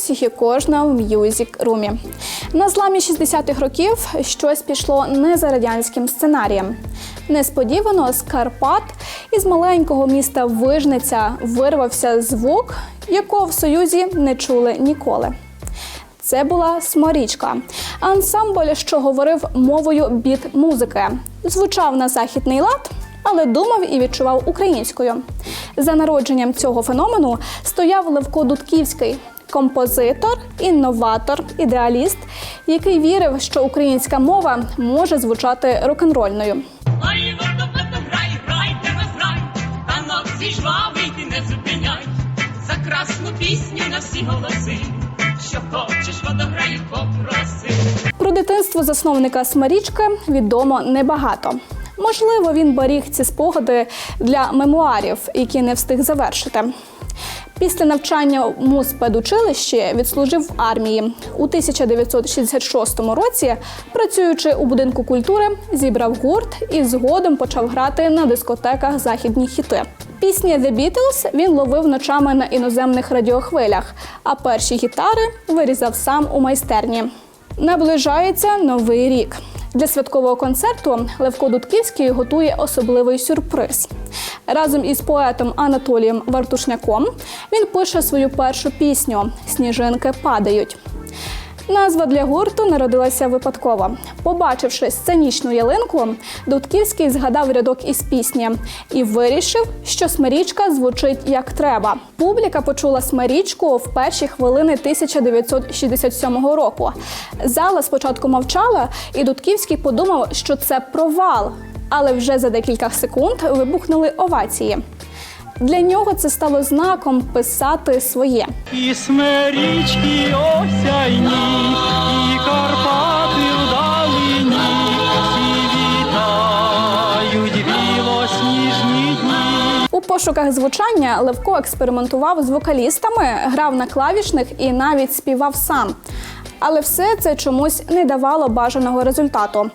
всіх і кожного в м'юзік румі. На зламі 60-х років щось пішло не за радянським сценарієм. Несподівано з Карпат із маленького міста Вижниця вирвався звук, якого в Союзі не чули ніколи. Це була сморічка, ансамбль, що говорив мовою біт-музики. Звучав на західний лад, але думав і відчував українською. За народженням цього феномену стояв Левко Дудківський, композитор, інноватор, ідеаліст, який вірив, що українська мова може звучати рок-н-рольною. Красну пісню на всі голоси, що хочеш, водограй, попроси. Про дитинство засновника Смарічки відомо небагато. Можливо, він беріг ці спогади для мемуарів, які не встиг завершити. Після навчання в муспедучилищі відслужив в армії. У 1966 році, працюючи у будинку культури, зібрав гурт і згодом почав грати на дискотеках західні хіти. Пісні The Beatles він ловив ночами на іноземних радіохвилях, а перші гітари вирізав сам у майстерні. Наближається новий рік. Для святкового концерту Левко Дудківський готує особливий сюрприз. Разом із поетом Анатолієм Вартушняком він пише свою першу пісню Сніжинки падають. Назва для гурту народилася випадково. Побачивши сценічну ялинку, Дудківський згадав рядок із пісні і вирішив, що смирічка звучить як треба. Публіка почула смирічку в перші хвилини 1967 року. Зала спочатку мовчала, і Дудківський подумав, що це провал. Але вже за декілька секунд вибухнули овації. Для нього це стало знаком писати своє. І смерічки осяйні, і Карпати вдалині, всі вітають білосніжні дні. У пошуках звучання Левко експериментував з вокалістами, грав на клавішних і навіть співав сам. Але все це чомусь не давало бажаного результату.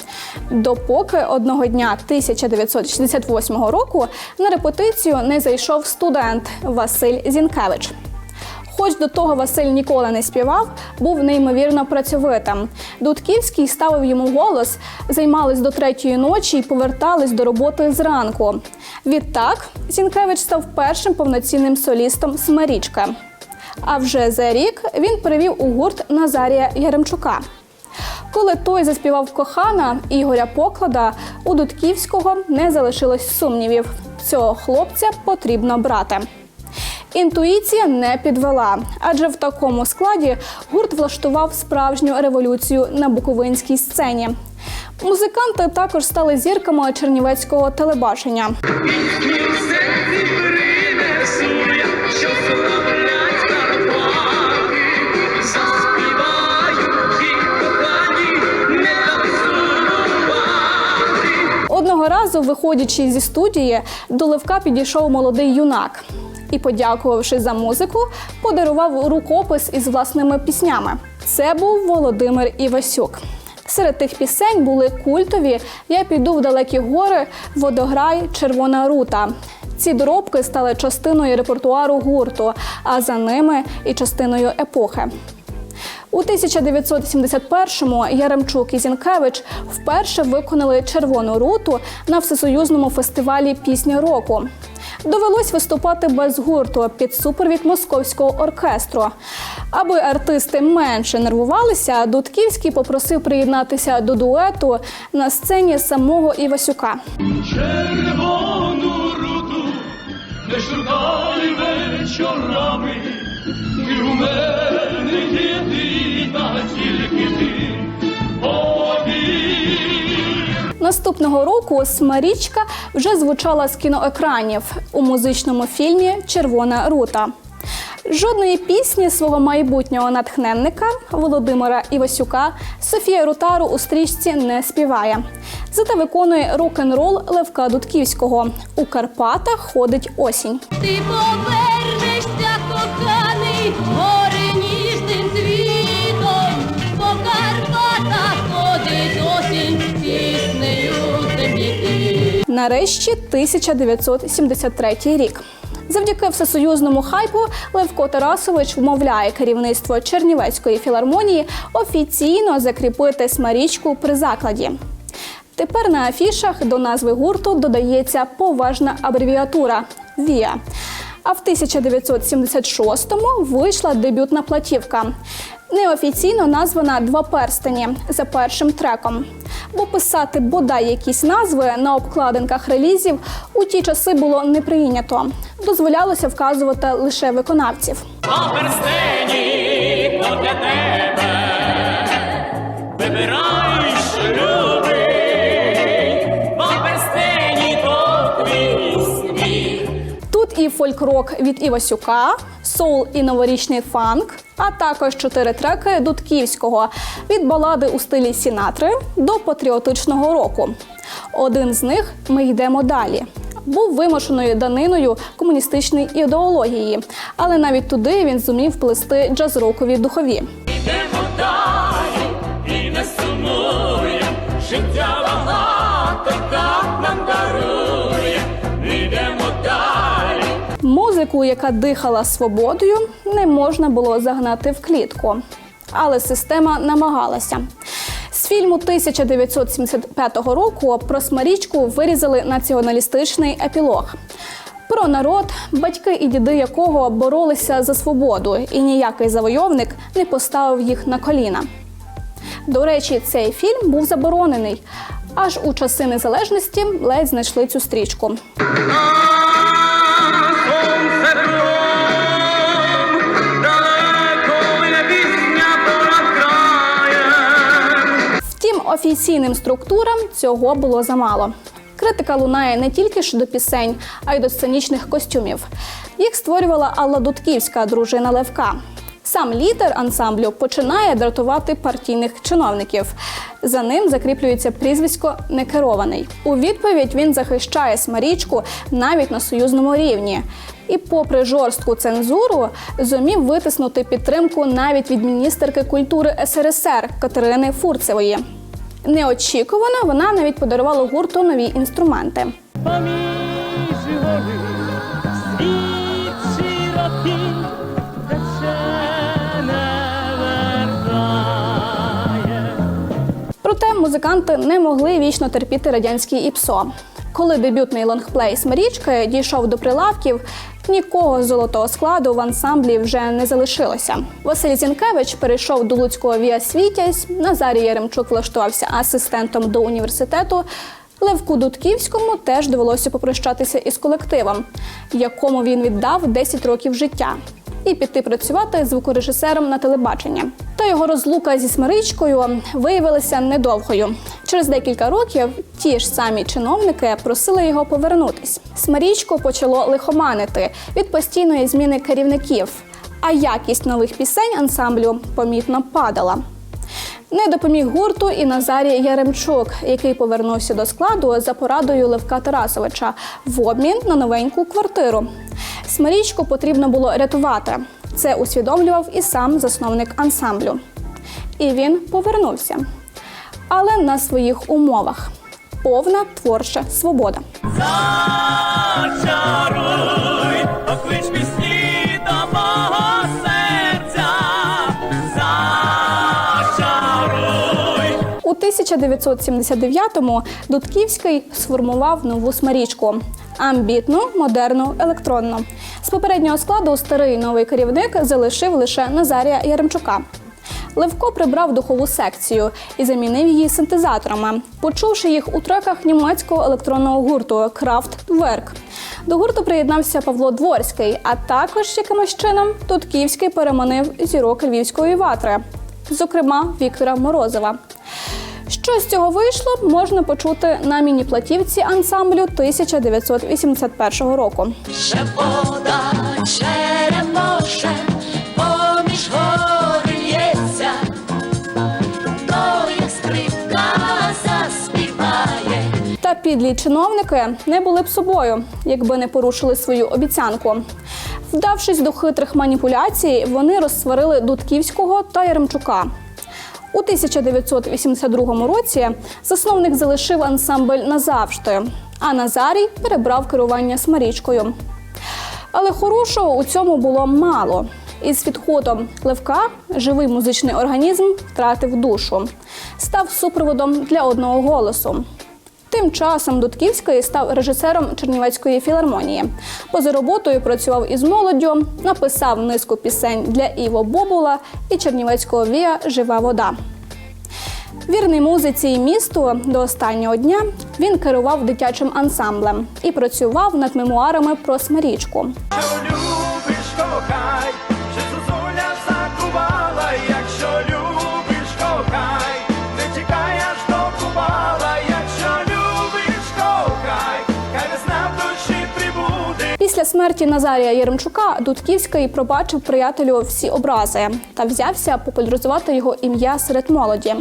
Допоки одного дня 1968 року на репетицію не зайшов студент Василь Зінкевич. Хоч до того Василь ніколи не співав, був неймовірно працьовитим. Дудківський ставив йому голос, займались до третьої ночі і повертались до роботи зранку. Відтак Зінкевич став першим повноцінним солістом Смарічки. А вже за рік він перевів у гурт Назарія Яремчука. Коли той заспівав кохана Ігоря Поклада, у Дудківського не залишилось сумнівів. Цього хлопця потрібно брати. Інтуїція не підвела, адже в такому складі гурт влаштував справжню революцію на буковинській сцені. Музиканти також стали зірками чернівецького телебачення. Що разу, виходячи зі студії, до Левка підійшов молодий юнак і, подякувавши за музику, подарував рукопис із власними піснями. Це був Володимир Івасюк. Серед тих пісень були культові Я піду в далекі гори, водограй, червона рута. Ці доробки стали частиною репертуару гурту, а за ними і частиною епохи. У 1971-му Яремчук і Зінкевич вперше виконали червону руту на всесоюзному фестивалі Пісня року. Довелось виступати без гурту під супровід московського оркестру. Аби артисти менше нервувалися, Дудківський попросив приєднатися до дуету на сцені самого Івасюка. Червону руту не шукай вечорами, ти у мене єдина, Наступного року Смарічка вже звучала з кіноекранів у музичному фільмі Червона рута. Жодної пісні свого майбутнього натхненника Володимира Івасюка Софія Рутару у стрічці не співає. Зате виконує рок-н-рол Левка Дудківського. У Карпатах ходить осінь. Ти повернешся, коханий, Нарешті 1973 рік. Завдяки всесоюзному хайпу Левко Тарасович вмовляє керівництво Чернівецької філармонії офіційно закріпити смарічку при закладі. Тепер на афішах до назви гурту додається поважна абревіатура ВІА. А в 1976-му вийшла дебютна платівка. Неофіційно названа Два перстені за першим треком. Бо писати бодай якісь назви на обкладинках релізів у ті часи було не прийнято. Дозволялося вказувати лише виконавців. Два перстені то для тебе. Вибирай, і фольк-рок від Івасюка, соул і новорічний фанк, а також чотири треки Дудківського від балади у стилі Сінатри до патріотичного року. Один з них ми йдемо далі. Був вимушеною даниною комуністичної ідеології, але навіть туди він зумів плести джаз-рокові духові. Ідемо далі і не сумує. Життя Музику, яка дихала свободою, не можна було загнати в клітку. Але система намагалася. З фільму 1975 року про Смарічку вирізали націоналістичний епілог. Про народ, батьки і діди якого боролися за свободу, і ніякий завойовник не поставив їх на коліна. До речі, цей фільм був заборонений. Аж у часи незалежності ледь знайшли цю стрічку. Офіційним структурам цього було замало. Критика лунає не тільки щодо пісень, а й до сценічних костюмів. Їх створювала Алла Дудківська, дружина Левка. Сам лідер ансамблю починає дратувати партійних чиновників. За ним закріплюється прізвисько некерований. У відповідь він захищає смарічку навіть на союзному рівні. І, попри жорстку цензуру, зумів витиснути підтримку навіть від міністерки культури СРСР Катерини Фурцевої. Неочікувано вона навіть подарувала гурту нові інструменти. Проте музиканти не могли вічно терпіти радянський ІПСО. Коли дебютний лонгплей Смирічки дійшов до прилавків, нікого золотого складу в ансамблі вже не залишилося. Василь Зінкевич перейшов до Луцького Віа Світязь, Назарій Яремчук влаштувався асистентом до університету. Левку Дудківському теж довелося попрощатися із колективом, якому він віддав 10 років життя, і піти працювати звукорежисером на телебачення. Та його розлука зі Смиричкою виявилася недовгою. Через декілька років ті ж самі чиновники просили його повернутись. Смирічко почало лихоманити від постійної зміни керівників, а якість нових пісень ансамблю помітно падала. Не допоміг гурту і Назарій Яремчук, який повернувся до складу за порадою Левка Тарасовича в обмін на новеньку квартиру. Смарічку потрібно було рятувати. Це усвідомлював і сам засновник ансамблю. І він повернувся. Але на своїх умовах. Повна творча свобода. Зачаруй, поклич пісні 1979-му Дудківський сформував нову смарічку амбітну, модерну, електронну. З попереднього складу старий новий керівник залишив лише Назарія Яремчука. Левко прибрав духову секцію і замінив її синтезаторами, почувши їх у треках німецького електронного гурту Kraftwerk. До гурту приєднався Павло Дворський, а також якимось чином Дудківський переманив зірок львівської ватри, зокрема Віктора Морозова. Що з цього вийшло, можна почути на міні-платівці ансамблю 1981 року. Шепота черемоше, поміж гори лється, то як скрипка заспіває. Та підлі чиновники не були б собою, якби не порушили свою обіцянку. Вдавшись до хитрих маніпуляцій, вони розсварили Дудківського та Яремчука. У 1982 році засновник залишив ансамбль назавжди, а Назарій перебрав керування Смарічкою. Але хорошого у цьому було мало. Із відходом Левка живий музичний організм втратив душу, став супроводом для одного голосу. Тим часом Дудківський став режисером Чернівецької філармонії. Поза роботою працював із молоддю, написав низку пісень для Іво Бобула і Чернівецького вія Жива вода. Вірний музиці і місту до останнього дня він керував дитячим ансамблем і працював над мемуарами про Смирічку. Смерті Назарія Єремчука Дудківський пробачив приятелю всі образи та взявся популяризувати його ім'я серед молоді,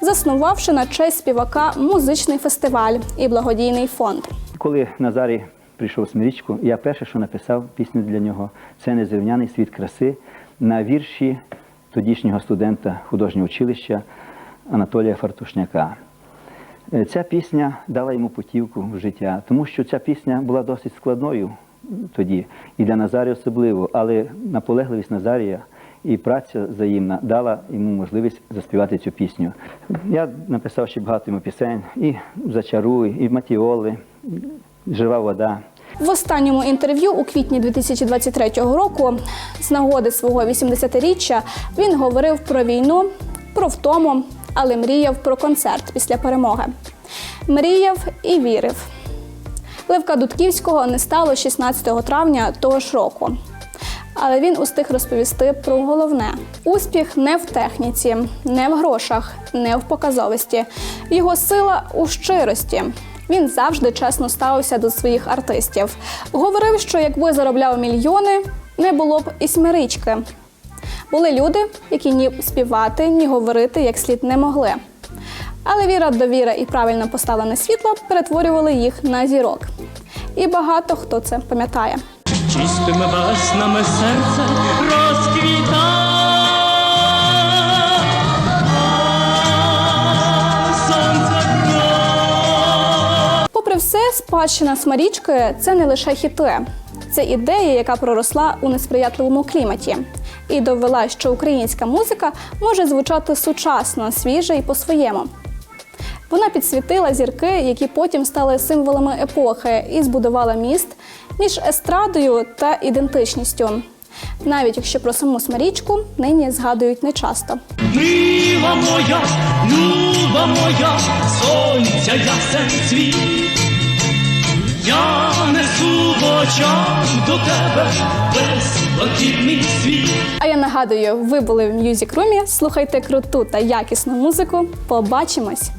заснувавши на честь співака музичний фестиваль і благодійний фонд. Коли Назарій прийшов в Смирічку, я перше, що написав пісню для нього, це незрівняний світ краси на вірші тодішнього студента художнього училища Анатолія Фартушняка. Е, Ця пісня дала йому путівку в життя, тому що ця пісня була досить складною тоді, і для Назарія особливо, але наполегливість Назарія і праця взаємна дала йому можливість заспівати цю пісню. Я написав ще багато йому пісень, і Зачаруй, і Матіоли, Жива вода. В останньому інтерв'ю у квітні 2023 року з нагоди свого 80-річчя він говорив про війну, про втому, але мріяв про концерт після перемоги. Мріяв і вірив. Левка Дудківського не стало 16 травня того ж року. Але він устиг розповісти про головне: успіх не в техніці, не в грошах, не в показовості. Його сила у щирості. Він завжди чесно ставився до своїх артистів. Говорив, що якби заробляв мільйони, не було б і смирички. Були люди, які ні співати, ні говорити як слід не могли. Але віра, довіра і правильно поставлене світло перетворювали їх на зірок. І багато хто це пам'ятає. Чистими веснами серце розквіта. Попри все, спадщина Смарічки це не лише хіти, це ідея, яка проросла у несприятливому кліматі, і довела, що українська музика може звучати сучасно, свіже і по-своєму. Вона підсвітила зірки, які потім стали символами епохи, і збудувала міст між естрадою та ідентичністю. Навіть якщо про саму Смарічку нині згадують нечасто. Мила моя, люба моя, сонця ясен світ. Я несу в очах до тебе весь світ. А я нагадую, ви були в Music Room, Слухайте круту та якісну музику. Побачимось!